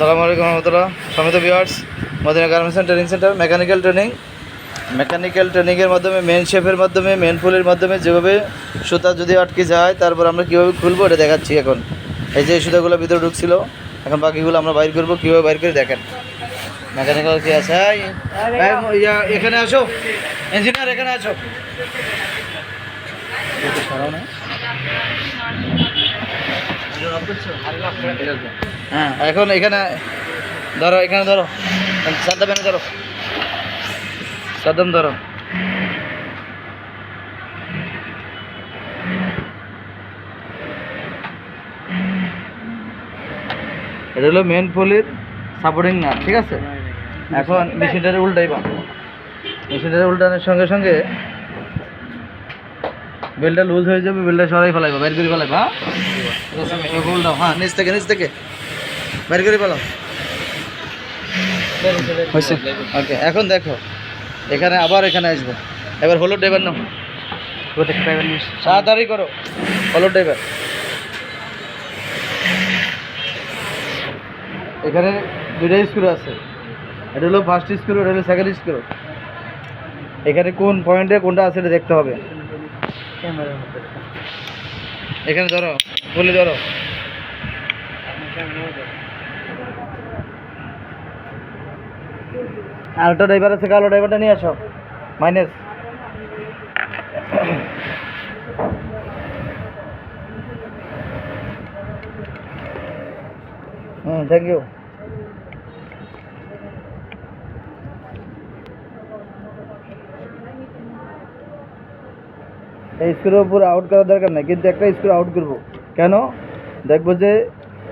আসসালামু আলাইকুম রহমতুল্লাহ। সমিত বিয়ার্স Madina garments and training centre mechanical training mechanical ট্রেনিংয়ের মাধ্যমে মেন শেফের মাধ্যমে মেন ফুলের মাধ্যমে যেভাবে সুতা যদি আটকে যায়, তারপর আমরা কীভাবে খুলবো এটা দেখাচ্ছি এখন। এই যে সুতাগুলো ভিতরে ঢুকছিল, এখন বাকিগুলো আমরা বাইর করব, কীভাবে বাইর করে দেখেন। মেকানিক্যাল কি আছে? এখানে আসো। ইঞ্জিনিয়ার এখানে আসো। না। হ্যাঁ। এখন এখানে ধরো এখানে ধরো সাদ্দাম এনে ধরো। সাদ্দাম ধরো। এটা হলো মেন পুলির সাপোর্টিং না ঠিক আছে? এখন মেশিনটারে উল্টাইবা মেশিনটারে উল্টানোর সঙ্গে সঙ্গে বেলটা লুজ হয়ে যাবে বেলটা সরাই ফেলাইবা বের করে ফেলাইবা হ্যাঁ? উল্টাও হ্যাঁ নিচ থেকে নিচ থেকে। বের করে ফেলাও হয়েছে। ওকে এখন দেখো এখানে আবার এখানে আসব। এবার হলো ড্রাইভার নাও। তাড়াতাড়ি করো হলুদ ড্রাইভার এখানে দুইটা স্কুল আছে। এটা হলো ফার্স্ট স্ক্রু এটা হলো সেকেন্ড স্ক্রু এখানে কোন পয়েন্টে কোনটা আছে এটা দেখতে হবে। এখানে ধরো বলে ধরো। আরেকটা ড্রাইভার আছে, কালো ড্রাইভারটা নিয়ে আসো। মাইনাস। হুম থ্যাংক ইউ এই স্ক্রু পুরো আউট করার দরকার নেই, কিন্তু একটা স্ক্রু আউট করব। কেন? দেখব যে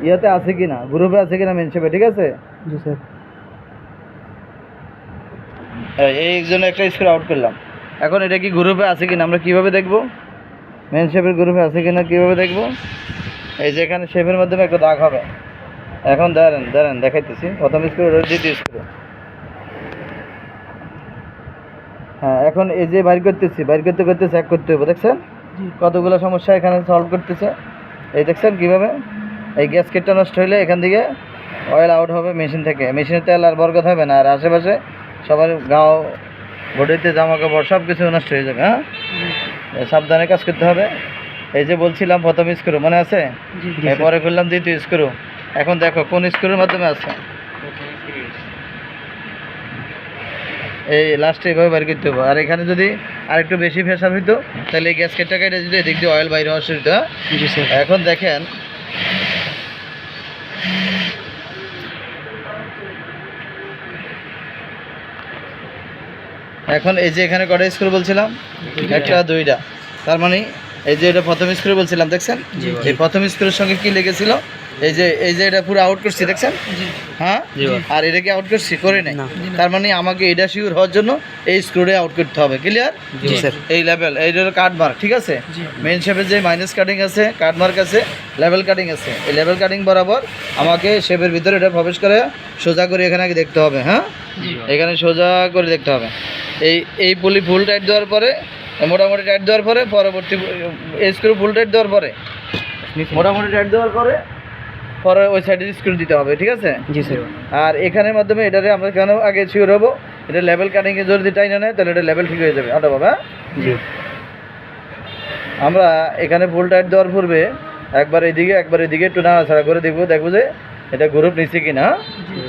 ইয়াতে আছে কি না গ্রুপে আছে কি না মেনশেপে ঠিক আছে? জি স্যার এই- এই জন্য একটা স্ক্রু আউট করলাম। এখন এটা কি গ্রুপে আছে কিনা আমরা কীভাবে দেখব? মেন শেপের গ্রুপে আছে কিনা কীভাবে দেখব? এই যে এখানে শেপের মাধ্যমে একটা দাগ হবে। এখন দাঁড়ান দাঁড়ান দেখাইতেছি। প্রথম স্ক্রু দ্বিতীয় স্ক্রু হ্যাঁ এখন এই যে বাইর করতেছি বাইর করতে করতে চেক করতে হবে দেখছেন? কতগুলো সমস্যা এখানে সলভ করতেছে। এই দেখছেন কীভাবে? এই গ্যাস কেটটা নষ্ট হইলে এখান থেকে অয়েল আউট হবে মেশিন থেকে। মেশিনের তেল আর বরকত হবে না। আর আশেপাশে সবার গাও বডিতে জামা কাপড় সব কিছু নষ্ট হয়ে যাবে হ্যাঁ? সাবধানে কাজ করতে হবে। এই যে বলছিলাম প্রথম স্ক্রু মনে আছে? এরপরে করলাম দ্বিতীয় স্ক্রু। এখন দেখো কোন স্ক্রুর মাধ্যমে আছে? এই লাস্টে এইভাবে বাইর করতে হবে। আর এখানে যদি আর একটু বেশি প্রেশার হইতো তাহলে এই গ্যাসকেটটা কেটে যদি এদিক দিয়ে অয়েল বাইরে হওয়া শুরু হ্যাঁ? এখন দেখেন এখন এই যে এখানে কটা স্ক্রু বলছিলাম? একটা দুইটা। তার মানে এই যে এটা প্রথম স্ক্রু বলছিলাম দেখছেন? এই প্রথম স্ক্রুর সঙ্গে কি লেগেছিল? এই যে এই যে এটা পুরো আউট করছি দেখছেন? হ্যাঁ? আর এটা কি আউট করছি? করে নাই। না। তার মানে আমাকে এটা শিওর হওয়ার জন্য এই স্ক্রুটা আউট করতে হবে। ক্লিয়ার এই লেভেল এই হলো কাট মার্ক ঠিক আছে? মেন শেপের যে মাইনাস কাটিং আছে কাট মার্ক আছে লেভেল কাটিং আছে। এই লেভেল কাটিং বরাবর আমাকে শেপের ভিতরে এটা প্রবেশ করে সোজা করে এখানে আগে দেখতে হবে হ্যাঁ? এখানে সোজা করে দেখতে হবে। এই এই পুলি ফুল টাইট দেওয়ার পরে মোটামুটি টাইট দেওয়ার পরে পরবর্তী এই স্ক্রু ফুল টাইট দেওয়ার পরে। মোটামুটি টাইট দেওয়ার পরে পরে ওই সাইডে স্ক্রু দিতে হবে ঠিক আছে? জি স্যার আর এখানের মাধ্যমে এটারে আমরা কেন আগে শিওর হব এটা লেভেল কাটিংয়ে যদি টাইনা নেয় তাহলে এটা লেভেল ঠিক হয়ে যাবে। আটা বাবা জি। আমরা এখানে ফুল টাইট দেওয়ার পূর্বে একবার এদিকে একবার এদিকে একটু নাড়াছাড়া করে দেখব দেখব যে এটা গ্রুপ নিচ্ছে কি না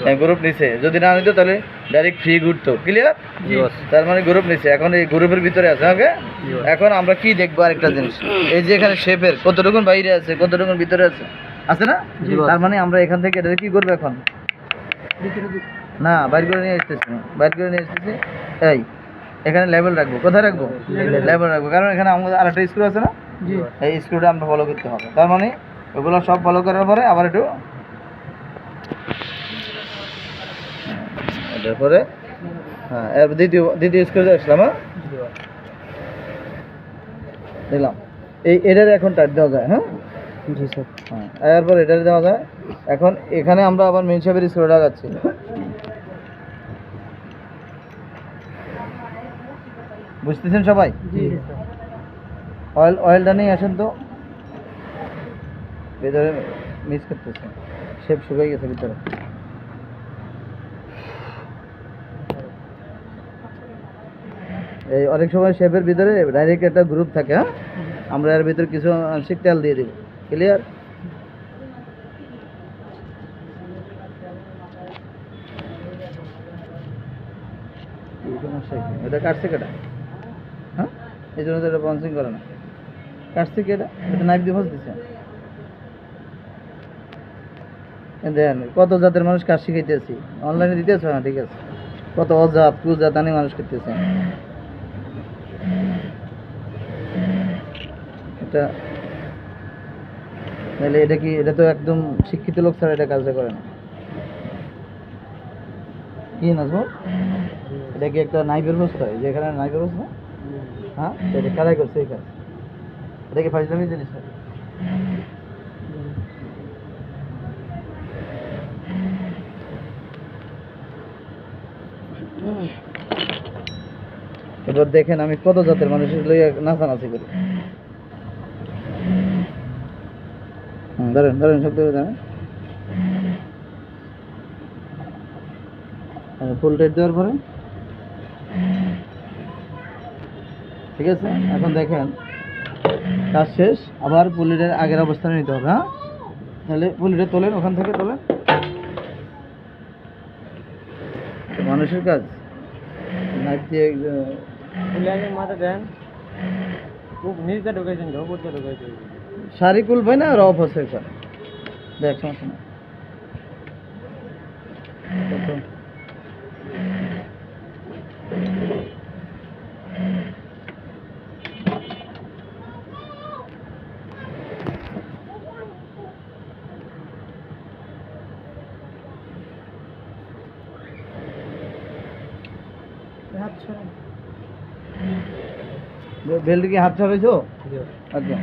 হ্যাঁ গ্রুপ নিছে। যদি না নিত তাহলে ডাইরেক্ট ফ্রি ঘুরতো। ক্লিয়ার তার মানে গ্রুপ নিচ্ছে এখন এই গ্রুপের ভিতরে আছে ওকে এখন আমরা কি দেখব আরেকটা জিনিস? এই যে এখানে শেপের কতটুকুন বাইরে আছে কতটুকুন ভিতরে আছে? আছে না? তার মানে আমরা এখান থেকে এটা কি করব এখন? না বাইর করে নিয়ে আসতেছি। বাইর করে নিয়ে আসতেছি এই এখানে লেভেল রাখব। কোথায় রাখব? লেভেল রাখব। কারণ এখানে আমাদের আরেকটা স্ক্রু আছে না? এই স্ক্রুটা আমরা ফলো করতে হবে। তার মানে ওগুলো সব ফলো করার পরে আবার একটু এটার পরে হ্যাঁ এর দ্বিতীয় দ্বিতীয় স্ক্রুতে আসলাম হ্যাঁ? দিলাম। এই এটার এখন টাইট দেওয়া যায় হ্যাঁ? জি স্যার। হ্যাঁ এরপর এটার দেওয়া যায়। এখন এখানে আমরা আবার মেন শেপের স্ক্রু লাগাচ্ছি বুঝতেছেন সবাই? অয়েল অয়েলটা নিয়ে আসেন তো। ভিতরে মিস করতেছে। সেপ শুকিয়ে গেছে ভিতরে। এই অনেক সময় শেপের ভিতরে ডাইরেক্ট একটা গ্রুপ থাকে হ্যাঁ? আমরা এর ভিতরে কিছু আংশিক তেল দিয়ে দেব। ক্লিয়ার এটা কাটছে কেটা? হ্যাঁ? এই জন্য তো এটা পঞ্চিং করে না। কাটছে কেটা? এটা নাইফ দিয়ে ফস দেন, কত জাতের মানুষ কাজ শিখাইতেছি? অনলাইনে দিতেছ না, ঠিক আছে? কত অজাত, কুজাত আনি মানুষ করতেছে। এটা তাহলে এটা কি, এটা তো একদম শিক্ষিত লোক ছাড়া এটা কাজটা করে না। কি নাজমুল? এটা কি একটা নাইফের বস্তা? এই যে এখানে নাইফের বস্তা? হ্যাঁ এটা কারাই করছে এই কাজ। এটা কি ফাইজলামি জিনিস এবার দেখেন আমি কত জাতের মানুষের লইয়া নাচানাচি করি। ধরেন ধরেন শব্দ ফুল টাইট দেওয়ার পরে। ঠিক আছে, এখন দেখেন, কাজ শেষ, আবার পুলিটের আগের অবস্থানে নিতে হবে হ্যাঁ? তাহলে পুলিটা তোলেন, ওখান থেকে তোলেন। মানুষের কাজ। মাথা দেন। খুব নিচে শাড়ি কুল ভাই না রফ আছে দেখ সমস্যা না কত? হাত ছড়ান বে- বেল্ট কি হাত ছাড়াইছো আচ্ছা।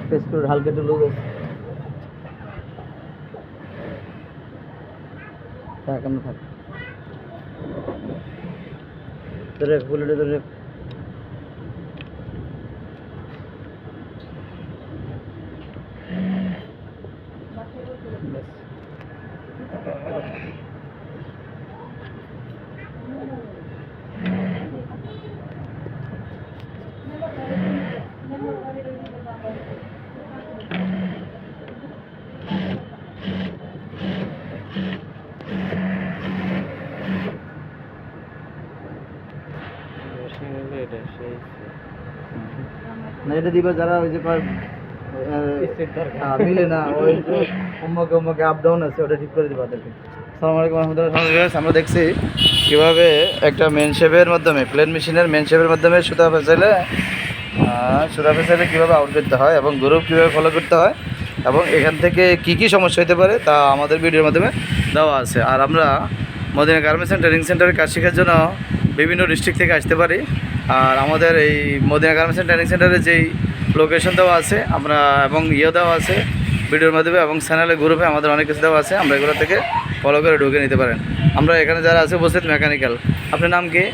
একটা স্ক্রুর হালকা একটু লুজ আছে। থাক আমরা থাক। বুলেটে ধরে রাখ। না এটা দিবা যারা ওই যে। হ্যাঁ, মিলে না ওই যে অম্মকে অম্মকে আপ ডাউন আছে ওটা ঠিক করে দিবা ওদেরকে। সালাম আলাইকুম রহমতুল্লাহ। আমরা দেখছি কীভাবে একটা মেন শেপের মাধ্যমে প্লেন মেশিনের মেন শেপের মাধ্যমে সুতা ফেসাইলে সুতা ফেসাইলে কীভাবে আউট করতে হয় এবং গ্রুপ কীভাবে ফলো করতে হয় এবং এখান থেকে কি কি সমস্যা হতে পারে তা আমাদের ভিডিওর মাধ্যমে দেওয়া আছে। আর আমরা মদিনা গার্মেন্টস অ্যান্ড ট্রেনিং সেন্টারে কাজ শেখার জন্য বিভিন্ন ডিস্ট্রিক্ট থেকে আসতে পারি। আর আমাদের এই মদিনা গার্মেন্টস ট্রেনিং সেন্টারে যেই লোকেশন দেওয়া আছে, আমরা এবং ইয়ে দেওয়া আছে, ভিডিওর মাধ্যমে এবং চ্যানেলে গ্রুপে আমাদের অনেক কিছু দেওয়া আছে, আমরা এগুলো থেকে ফলো করে ঢুকে নিতে পারেন। আমরা এখানে যারা আছে উপস্থিত মেকানিক্যাল আপনার নাম কি?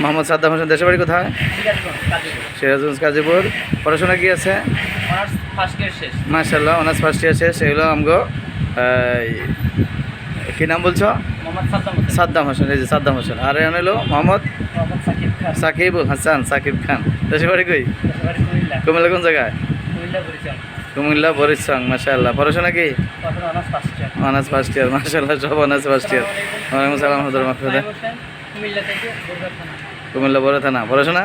মোহাম্মদ সাদ্দাম হোসেন। দেশের বাড়ি কোথায়? সিরাজগঞ্জ, গাজীপুর। পড়াশোনা কি আছে? মার্শাল্লাহ অনার্স ফার্স্ট ইয়ার শেষ। এগুলো আমগো কি নাম বলছো? সাদ্দাম হোসেন। এই যে সাদ্দাম হোসেন। আর এখানে হলো মোহাম্মদ সাকিব সাকিবুল হাসান সাকিব খান। দেশের বাড়ি কই কুমিল্লা। কোন জায়গায়? কুমিল্লা বরিশাং মাশাআল্লাহ। পড়াশোনা কি? অনার্স ফার্স্ট ইয়ার ফার্স্ট সব অনার্স ফার্স্ট ইয়ার ওয়ালাইকুম সালাম হজর মাহফুদা কুমিল্লা বড় থানা। পড়াশোনা।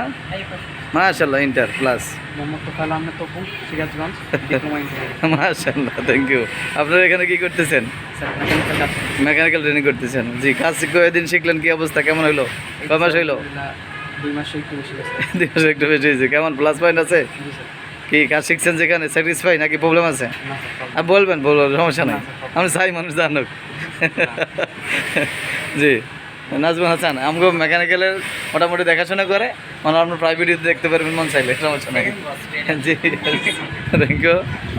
এই মাশাআল্লাহ inter plus Mohammad Tofal Ahmed Tapu Sirajganj diploma thank you আপনারা এখানে কি করতেছেন? মেকানিক্যাল ট্রেনিং করতেছেন। জি কাজ কয়েকদিন শিখলেন? কি অবস্থা? কেমন হইল? কয় মাস হইল? দুই মাসে বেশি একটু বেশি হয়েছে। কেমন প্লাস পয়েন্ট আছে? কি কাজ শিখছেন যেখানে? স্যাটিসফাই নাকি প্রবলেম আছে? আর বলবেন বলবেন সমস্যা নাই। আমি চাই মানুষ জানুক। জি। নাজমুল হাসান আমগো মেকানিক্যালের মোটামুটি দেখাশোনা করে। মানে আপনার প্রাইভেট দেখতে পারবেন, মন চাইলে, সমস্যা নাই। জি থ্যাংক ইউ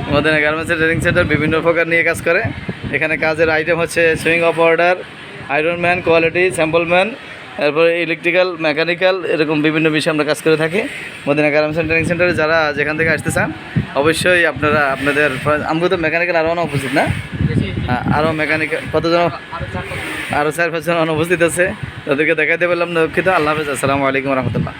আমাদের গার্মেন্টসের ট্রেনিং সেন্টার বিভিন্ন প্রকার নিয়ে কাজ করে। এখানে কাজের আইটেম হচ্ছে sewing of order iron man quality sample man এরপরে ইলেকট্রিক্যাল মেকানিক্যাল এরকম বিভিন্ন বিষয়ে আমরা কাজ করে থাকি। মদিনা গার্মেন্টস ট্রেনিং সেন্টারে যারা যেখান থেকে আসতে চান, অবশ্যই আপনারা আপনাদের আমাকে তো মেকানিক্যাল আরও অনুপস্থিত না? আরও মেকানিক্যাল কতজন? আরও চার পাঁচজন অনুপস্থিত আছে। তাদেরকে দেখাইতে পারলাম দুঃখিত। আল্লাহ হাফেজ। আসসালামু আলাইকুম রহমতুল্লাহ।